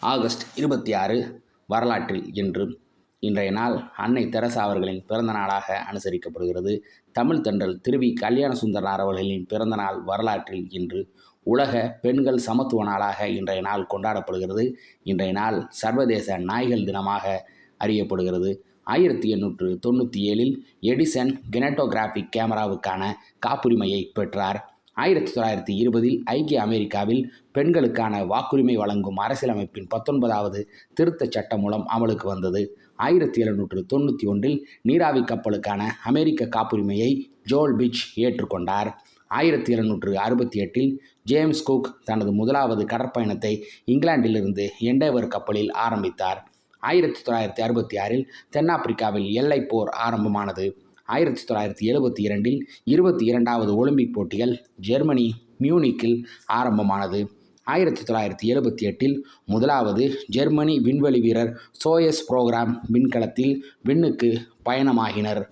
August இருபத்தி ஆறு வரலாற்றில் இன்று. இன்றைய நாள் அன்னை தெரசா அவர்களின் பிறந்த நாளாக அனுசரிக்கப்படுகிறது. தமிழ் தென்றல் திருவி கல்யாண சுந்தரனார் அவர்களின் பிறந்த நாள் வரலாற்றில் இன்று. உலக பெண்கள் சமத்துவ நாளாக இன்றைய நாள் கொண்டாடப்படுகிறது. இன்றைய நாள் சர்வதேச நாய்கள் தினமாக அறியப்படுகிறது. ஆயிரத்தி எண்ணூற்று தொண்ணூற்றி ஏழில் எடிசன் கினட்டோகிராஃபிக் கேமராவுக்கான காப்புரிமையை பெற்றார். ஆயிரத்தி தொள்ளாயிரத்தி இருபதில் ஐக்கிய அமெரிக்காவில் பெண்களுக்கான வாக்குரிமை வழங்கும் அரசியலமைப்பின் பத்தொன்பதாவது திருத்தச் சட்டம் மூலம் அமலுக்கு வந்தது. ஆயிரத்தி எழுநூற்று தொண்ணூற்றி ஒன்றில் நீராவி கப்பலுக்கான அமெரிக்க காப்புரிமையை ஜோல் பிச் ஏற்றுக்கொண்டார். ஆயிரத்தி எழுநூற்று அறுபத்தி எட்டில் ஜேம்ஸ் குக் தனது முதலாவது கடற்பயணத்தை இங்கிலாந்திலிருந்து எண்டேவர் கப்பலில் ஆரம்பித்தார். ஆயிரத்தி தொள்ளாயிரத்தி அறுபத்தி ஆறில் தென்னாப்பிரிக்காவில் எல்லை போர் ஆரம்பமானது. ஆயிரத்தி தொள்ளாயிரத்தி எழுபத்தி இரண்டில் இருபத்தி இரண்டாவது ஒலிம்பிக் போட்டிகள் ஜெர்மனி மியூனிக்கில் ஆரம்பமானது. ஆயிரத்தி தொள்ளாயிரத்தி எழுபத்தி எட்டில் முதலாவது ஜெர்மனி விண்வெளி வீரர் சோயஸ் புரோகிராம் விண்கலத்தில் விண்ணுக்கு பயணமாகினர்.